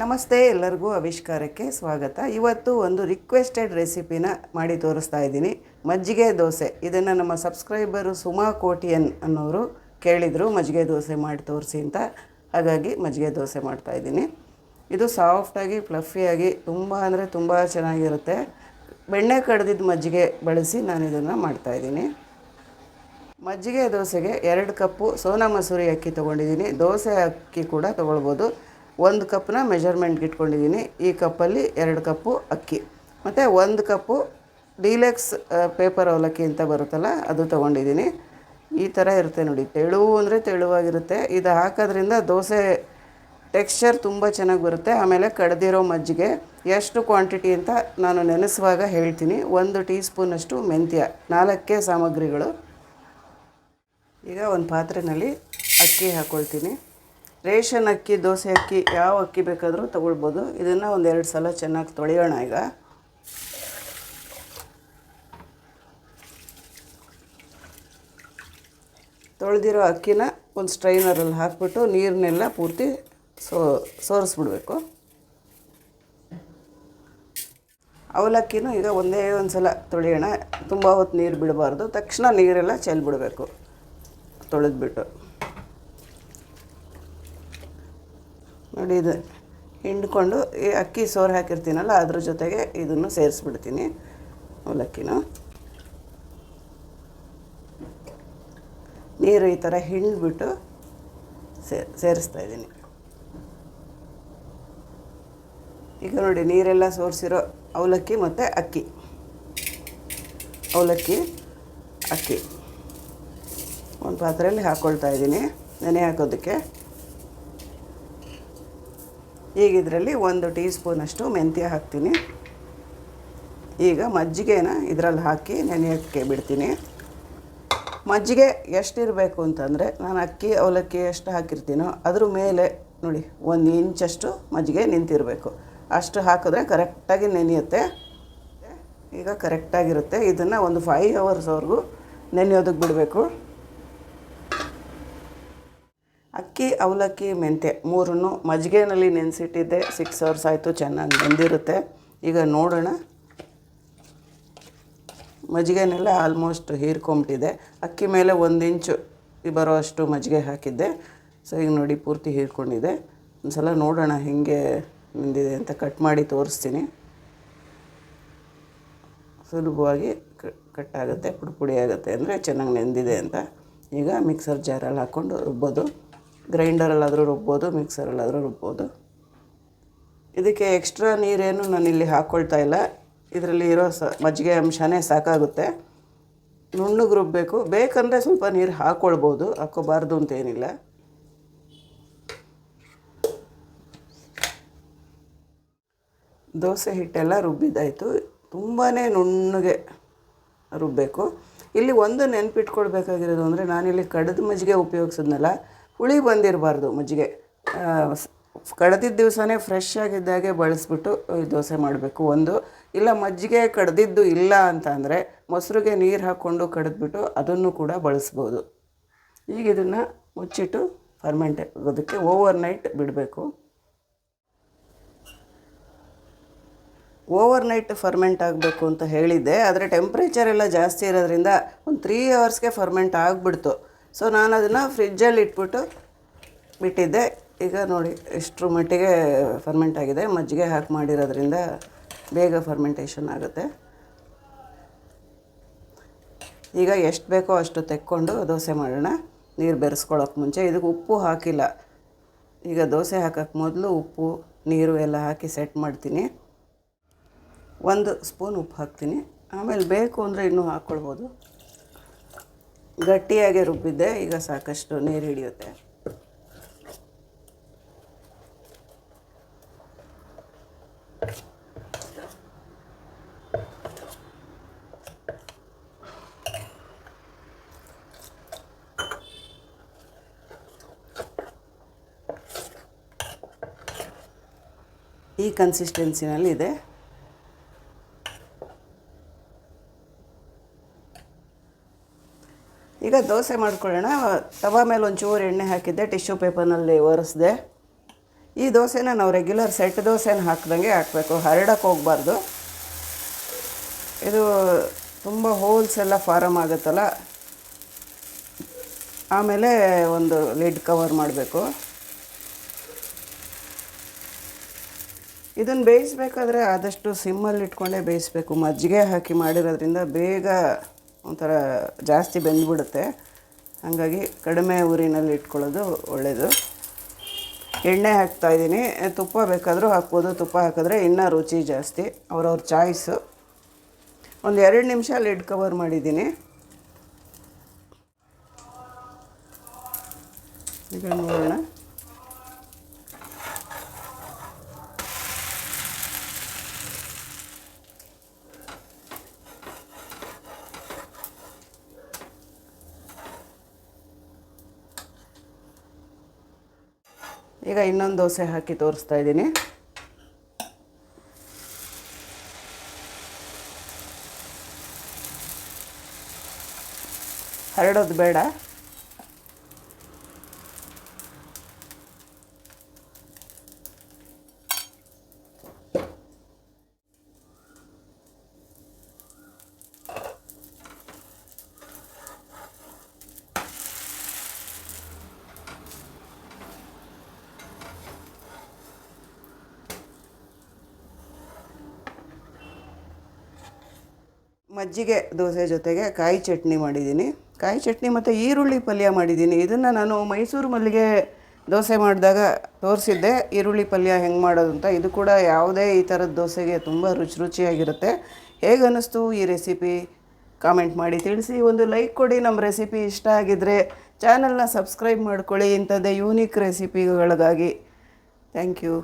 ನಮಸ್ತೆ ಎಲ್ಲರಿಗೂ ಆವಿಷ್ಕಾರಕ್ಕೆ ಸ್ವಾಗತ. ಇವತ್ತು ಒಂದು ರಿಕ್ವೆಸ್ಟೆಡ್ ರೆಸಿಪಿನ ಮಾಡಿ ತೋರಿಸ್ತಾ ಇದ್ದೀನಿ. ಮಜ್ಜಿಗೆ ದೋಸೆ. ಇದನ್ನು ನಮ್ಮ ಸಬ್ಸ್ಕ್ರೈಬರು ಸುಮಾ ಕೋಟಿಯನ್ ಅನ್ನೋರು ಕೇಳಿದರು, ಮಜ್ಜಿಗೆ ದೋಸೆ ಮಾಡಿ ತೋರಿಸಿ ಅಂತ. ಹಾಗಾಗಿ ಮಜ್ಜಿಗೆ ದೋಸೆ ಮಾಡ್ತಾ ಇದ್ದೀನಿ. ಇದು ಸಾಫ್ಟಾಗಿ ಫ್ಲಫಿಯಾಗಿ ತುಂಬ ಅಂದರೆ ತುಂಬ ಚೆನ್ನಾಗಿರುತ್ತೆ. ಬೆಣ್ಣೆ ಕಡ್ದಿದ್ದ ಮಜ್ಜಿಗೆ ಬಳಸಿ ನಾನು ಇದನ್ನು ಮಾಡ್ತಾಯಿದ್ದೀನಿ ಮಜ್ಜಿಗೆ ದೋಸೆಗೆ ಎರಡು ಕಪ್ಪು ಸೋನಾ ಮಸೂರಿ ಅಕ್ಕಿ ತೊಗೊಂಡಿದ್ದೀನಿ. ದೋಸೆ ಅಕ್ಕಿ ಕೂಡ ತೊಗೊಳ್ಬೋದು. ಒಂದು ಕಪ್ನ ಮೆಜರ್ಮೆಂಟ್ಗೆ ಇಟ್ಕೊಂಡಿದ್ದೀನಿ. ಈ ಕಪ್ಪಲ್ಲಿ ಎರಡು ಕಪ್ಪು ಅಕ್ಕಿ. ಮತ್ತು ಒಂದು ಕಪ್ಪು ಡೀಲೆಕ್ಸ್ ಪೇಪರ್ ಅವಲಕ್ಕಿ ಅಂತ ಬರುತ್ತಲ್ಲ, ಅದು ತೊಗೊಂಡಿದ್ದೀನಿ. ಈ ಥರ ಇರುತ್ತೆ ನೋಡಿ. ತೆಳು ಅಂದರೆ ತೆಳುವಾಗಿರುತ್ತೆ. ಇದು ಹಾಕೋದ್ರಿಂದ ದೋಸೆ ಟೆಕ್ಸ್ಚರ್ ತುಂಬ ಚೆನ್ನಾಗಿ ಬರುತ್ತೆ. ಆಮೇಲೆ ಕಡ್ದಿರೋ ಮಜ್ಜಿಗೆ. ಎಷ್ಟು ಕ್ವಾಂಟಿಟಿ ಅಂತ ನಾನು ನೆನೆಸುವಾಗ ಹೇಳ್ತೀನಿ. ಒಂದು ಟೀ ಸ್ಪೂನಷ್ಟು ಮೆಂತ್ಯ. ನಾಲ್ಕೇ ಸಾಮಗ್ರಿಗಳು. ಈಗ ಒಂದು ಪಾತ್ರೆಯಲ್ಲಿ ಅಕ್ಕಿ ಹಾಕ್ಕೊಳ್ತೀನಿ ರೇಷನ್ ಅಕ್ಕಿ, ದೋಸೆ ಅಕ್ಕಿ ಯಾವ ಅಕ್ಕಿ ಬೇಕಾದರೂ ತೊಗೊಳ್ಬೋದು. ಇದನ್ನು ಒಂದೆರಡು ಸಲ ಚೆನ್ನಾಗಿ ತೊಳೆಯೋಣ ಈಗ. ತೊಳೆದಿರೋ ಅಕ್ಕಿನ ಒಂದು ಸ್ಟ್ರೈನರಲ್ಲಿ ಹಾಕ್ಬಿಟ್ಟು ನೀರನ್ನೆಲ್ಲ ಪೂರ್ತಿ ಸೋ, ಸೋರಿಸ್ಬಿಡ್ಬೇಕು. ಅವಲಕ್ಕಿನೂ ಈಗ ಒಂದೇ ಒಂದು ಸಲ ತೊಳೆಯೋಣ. ತುಂಬ ಹೊತ್ತು ನೀರು ಬಿಡಬಾರ್ದು. ತಕ್ಷಣ ನೀರೆಲ್ಲ ಚೆಲ್ಬಿಡಬೇಕು. ತೊಳೆದ್ಬಿಟ್ಟು. ನೋಡಿ ಇದು ಹಿಂಡ್ಕೊಂಡು ಈ ಅಕ್ಕಿ ಸೋರು ಹಾಕಿರ್ತೀನಲ್ಲ, ಅದ್ರ ಜೊತೆಗೆ ಇದನ್ನು ಸೇರಿಸ್ಬಿಡ್ತೀನಿ, ಅವಲಕ್ಕಿನ. ನೀರು ಈ ಥರ ಹಿಂಡ್ಬಿಟ್ಟು ಸೇರಿಸ್ತಾ ಇದ್ದೀನಿ. ಈಗ ನೋಡಿ, ನೀರೆಲ್ಲ ಸೋರಿಸಿರೋ ಅವಲಕ್ಕಿ ಮತ್ತು ಅಕ್ಕಿ. ಅವಲಕ್ಕಿ, ಅಕ್ಕಿ. ಒಂದು ಪಾತ್ರೆಯಲ್ಲಿ ಹಾಕ್ಕೊಳ್ತಾ ಇದ್ದೀನಿ, ನೆನೆ ಹಾಕೋದಕ್ಕೆ. ಈಗ ಇದರಲ್ಲಿ ಒಂದು ಟೀ ಸ್ಪೂನಷ್ಟು ಮೆಂತ್ಯ ಹಾಕ್ತೀನಿ. ಈಗ ಮಜ್ಜಿಗೆನ ಇದರಲ್ಲಿ ಹಾಕಿ ನೆನೆಯೋಕ್ಕೆ ಬಿಡ್ತೀನಿ. ಮಜ್ಜಿಗೆ ಎಷ್ಟಿರಬೇಕು ಅಂತಂದರೆ ನಾನು ಅಕ್ಕಿ, ಅವಲಕ್ಕಿ ಎಷ್ಟು ಹಾಕಿರ್ತೀನೋ ಅದ್ರ ಮೇಲೆ ನೋಡಿ, ಒಂದು ಇಂಚಷ್ಟು ಮಜ್ಜಿಗೆ ನಿಂತಿರಬೇಕು. ಅಷ್ಟು ಹಾಕಿದ್ರೆ ಕರೆಕ್ಟಾಗಿ ನೆನೆಯುತ್ತೆ. ಈಗ ಕರೆಕ್ಟಾಗಿರುತ್ತೆ. ಇದನ್ನು ಒಂದು ಫೈವ್ ಅವರ್ಸ್ವರೆಗೂ ನೆನೆಯೋದಕ್ಕೆ ಬಿಡಬೇಕು. ಅಕ್ಕಿ, ಅವಲಕ್ಕಿ, ಮೆಂತ್ಯ ಮೂರನ್ನು ಮಜ್ಜಿಗೆನಲ್ಲಿ ನೆನೆಸಿಟ್ಟಿದ್ದೆ. ಸಿಕ್ಸ್ ಅವರ್ಸ್ ಆಯಿತು, ಚೆನ್ನಾಗಿ ನೆಂದಿರುತ್ತೆ ಈಗ ನೋಡೋಣ. ಮಜ್ಜಿಗೆನೆಲ್ಲ ಆಲ್ಮೋಸ್ಟ್ ಹೀರ್ಕೊಂಬಿಟ್ಟಿದೆ. ಅಕ್ಕಿ ಮೇಲೆ ಒಂದು ಇಂಚು ಬರೋ ಅಷ್ಟು ಮಜ್ಜಿಗೆ ಹಾಕಿದ್ದೆ. ಸೊ ಈಗ ನೋಡಿ, ಪೂರ್ತಿ ಹೀರ್ಕೊಂಡಿದೆ. ಒಂದು ಸಲ ನೋಡೋಣ ಹೇಗೆ ನಿಂದಿದೆ ಅಂತ ಕಟ್ ಮಾಡಿ ತೋರಿಸ್ತೀನಿ. ಸುಲಭವಾಗಿ ಕಟ್ ಆಗುತ್ತೆ ಪುಡಿ ಪುಡಿ ಆಗುತ್ತೆ ಅಂದರೆ ಚೆನ್ನಾಗಿ ನೆಂದಿದೆ ಅಂತ. ಈಗ ಮಿಕ್ಸರ್ ಜಾರಲ್ಲಿ ಹಾಕ್ಕೊಂಡು ರುಬ್ಬೋದು. ಗ್ರೈಂಡರಲ್ಲಾದರೂ ರುಬ್ಬೋದು, ಮಿಕ್ಸರಲ್ಲಾದರೂ ರುಬ್ಬೋದು. ಇದಕ್ಕೆ ಎಕ್ಸ್ಟ್ರಾ ನೀರೇನು ನಾನು ಇಲ್ಲಿ ಹಾಕ್ಕೊಳ್ತಾ ಇಲ್ಲ. ಇದರಲ್ಲಿ ಇರೋ ಸ, ಮಜ್ಜಿಗೆ ಅಂಶನೇ ಸಾಕಾಗುತ್ತೆ. ನುಣ್ಣಗೆ ರುಬ್ಬಬೇಕು ಬೇಕಂದರೆ ಸ್ವಲ್ಪ ನೀರು ಹಾಕ್ಕೊಳ್ಬೋದು ಹಾಕ್ಕೋಬಾರ್ದು ಅಂತೇನಿಲ್ಲ. ದೋಸೆ ಹಿಟ್ಟೆಲ್ಲ ರುಬ್ಬಿದ್ದಾಯಿತು. ತುಂಬಾ ನುಣ್ಣಗೆ ರುಬ್ಬಬೇಕು ಇಲ್ಲಿ ಒಂದು ನೆನ್ಪಿಟ್ಕೊಳ್ಬೇಕಾಗಿರೋದು ಅಂದರೆ ನಾನಿಲ್ಲಿ ಕಡದ ಮಜ್ಜಿಗೆ ಉಪಯೋಗಿಸಿದ್ನಲ್ಲ ಹುಳಿ ಬಂದಿರಬಾರ್ದು ಮಜ್ಜಿಗೆ. ಕಡ್ದಿದ್ದ ದಿವಸನೇ ಫ್ರೆಶ್ ಆಗಿದ್ದಾಗೆ ಬಳಸ್ಬಿಟ್ಟು ದೋಸೆ ಮಾಡಬೇಕು ಒಂದು. ಇಲ್ಲ ಮಜ್ಜಿಗೆ ಕಡ್ದಿದ್ದು ಇಲ್ಲ ಅಂತ ಅಂದರೆ ಮೊಸರಿಗೆ ನೀರು ಹಾಕ್ಕೊಂಡು ಕಡಿದ್ಬಿಟ್ಟು ಅದನ್ನು ಕೂಡ ಬಳಸ್ಬೋದು. ಈಗ ಇದನ್ನು ಮುಚ್ಚಿಟ್ಟು ಫರ್ಮೆಂಟ್ ಆಗೋದಕ್ಕೆ ಓವರ್ ನೈಟ್ ಬಿಡಬೇಕು. ಓವರ್ ನೈಟ್ ಫರ್ಮೆಂಟ್ ಆಗಬೇಕು ಅಂತ ಹೇಳಿದ್ದೆ, ಆದರೆ ಟೆಂಪ್ರೇಚರ್ ಎಲ್ಲ ಜಾಸ್ತಿ ಇರೋದ್ರಿಂದ ಒಂದು ತ್ರೀ ಅವರ್ಸ್ಗೆ ಫರ್ಮೆಂಟ್ ಆಗಿಬಿಡ್ತು. ಸೊ ನಾನು ಅದನ್ನು ಫ್ರಿಜ್ಜಲ್ಲಿ ಇಟ್ಬಿಟ್ಟು ಬಿಟ್ಟಿದ್ದೆ. ಈಗ ನೋಡಿ, ಇಷ್ಟರ ಮಟ್ಟಿಗೆ ಫರ್ಮೆಂಟ್ ಆಗಿದೆ. ಮಜ್ಜಿಗೆ ಹಾಕಿ ಮಾಡಿರೋದ್ರಿಂದ ಬೇಗ ಫರ್ಮೆಂಟೇಷನ್ ಆಗುತ್ತೆ. ಈಗ ಎಷ್ಟು ಬೇಕೋ ಅಷ್ಟು ತೆಕ್ಕೊಂಡು ದೋಸೆ ಮಾಡೋಣ. ನೀರು ಬೆರೆಸ್ಕೊಳ್ಳೋಕೆ ಮುಂಚೆ ಇದಕ್ಕೆ ಉಪ್ಪು ಹಾಕಿಲ್ಲ. ಈಗ ದೋಸೆ ಹಾಕೋಕ್ಕೆ ಮೊದಲು ಉಪ್ಪು, ನೀರು ಎಲ್ಲ ಹಾಕಿ ಸೆಟ್ ಮಾಡ್ತೀನಿ. ಒಂದು ಸ್ಪೂನ್ ಉಪ್ಪು ಹಾಕ್ತೀನಿ. ಆಮೇಲೆ ಬೇಕು ಅಂದರೆ ಇನ್ನೂ ಹಾಕ್ಕೊಳ್ಬೋದು ಗಟ್ಟಿಯಾಗಿ ರುಬ್ಬಿದ್ದೆ ಈಗ ಸಾಕಷ್ಟು ನೀರು ಹಿಡಿಯುತ್ತೆ. ಈ ಕನ್ಸಿಸ್ಟೆನ್ಸಿನಲ್ಲಿದೆ ದೋಸೆ ಮಾಡ್ಕೊಳ್ಳೋಣ. ತವ ಮೇಲೆ ಒಂಚೂರು ಎಣ್ಣೆ ಹಾಕಿದ್ದೆ, ಟಿಶ್ಯೂ ಪೇಪರ್ನಲ್ಲಿ ಒರೆಸ್ದೆ. ಈ ದೋಸೆನ ನಾವು ರೆಗ್ಯುಲರ್ ಸೆಟ್ ದೋಸೆನ ಹಾಕ್ದಂಗೆ ಹಾಕಬೇಕು. ಹರಡಕ್ಕೆ ಹೋಗಬಾರ್ದು. ಇದು ತುಂಬ ಹೋಲ್ಸ್ ಎಲ್ಲ ಫಾರಮ್ ಆಗುತ್ತಲ್ಲ? ಆಮೇಲೆ ಒಂದು ಲಿಡ್ ಕವರ್ ಮಾಡಬೇಕು. ಇದನ್ನು ಬೇಯಿಸ್ಬೇಕಾದ್ರೆ ಆದಷ್ಟು ಸಿಮ್ಮಲ್ಲಿ ಇಟ್ಕೊಂಡೇ ಬೇಯಿಸ್ಬೇಕು. ಮಜ್ಜಿಗೆ ಹಾಕಿ ಮಾಡಿರೋದ್ರಿಂದ ಬೇಗ ಒಂಥರ ಜಾಸ್ತಿ ಬೆಂದ್ಬಿಡುತ್ತೆ. ಹಾಗಾಗಿ ಕಡಿಮೆ ಊರಿನಲ್ಲಿ ಇಟ್ಕೊಳ್ಳೋದು ಒಳ್ಳೆಯದು ಎಣ್ಣೆ ಹಾಕ್ತಾಯಿದ್ದೀನಿ ತುಪ್ಪ ಬೇಕಾದರೂ ಹಾಕ್ಬೋದು. ತುಪ್ಪ ಹಾಕಿದ್ರೆ ಇನ್ನೂ ರುಚಿ ಜಾಸ್ತಿ. ಅವ್ರವ್ರ ಚಾಯ್ಸು. ಒಂದು ಎರಡು ನಿಮಿಷ ಲಿಡ್ ಕವರ್ ಮಾಡಿದ್ದೀನಿ. ಈಗ ನೋಡೋಣ. ಈಗ ಇನ್ನೊಂದು ದೋಸೆ ಹಾಕಿ ತೋರಿಸ್ತಾ ಇದ್ದೀನಿ. ಹರಡೋದು ಬೇಡ. ಮಜ್ಜಿಗೆ ದೋಸೆ ಜೊತೆಗೆ ಕಾಯಿ ಚಟ್ನಿ ಮಾಡಿದ್ದೀನಿ. ಕಾಯಿ ಚಟ್ನಿ ಮತ್ತು ಈರುಳ್ಳಿ ಪಲ್ಯ ಮಾಡಿದ್ದೀನಿ. ಇದನ್ನು ನಾನು ಮೈಸೂರು ಮಲ್ಲಿಗೆ ದೋಸೆ ಮಾಡಿದಾಗ ತೋರಿಸಿದ್ದೆ. ಈರುಳ್ಳಿ ಪಲ್ಯ ಹೆಂಗೆ ಮಾಡೋದು ಅಂತ. ಇದು ಕೂಡ ಯಾವುದೇ ಈ ಥರದ ದೋಸೆಗೆ ತುಂಬ ರುಚಿ ರುಚಿಯಾಗಿರುತ್ತೆ. ಹೇಗೆ ಅನ್ನಿಸ್ತು ಈ ರೆಸಿಪಿ ಕಾಮೆಂಟ್ ಮಾಡಿ ತಿಳಿಸಿ. ಒಂದು ಲೈಕ್ ಕೊಡಿ. ನಮ್ಮ ರೆಸಿಪಿ ಇಷ್ಟ ಆಗಿದ್ದರೆ ಚಾನಲ್ನ ಸಬ್ಸ್ಕ್ರೈಬ್ ಮಾಡ್ಕೊಳ್ಳಿ. ಇಂಥದ್ದೇ ಯೂನಿಕ್ ರೆಸಿಪಿಗಳಿಗಾಗಿ ಥ್ಯಾಂಕ್ ಯು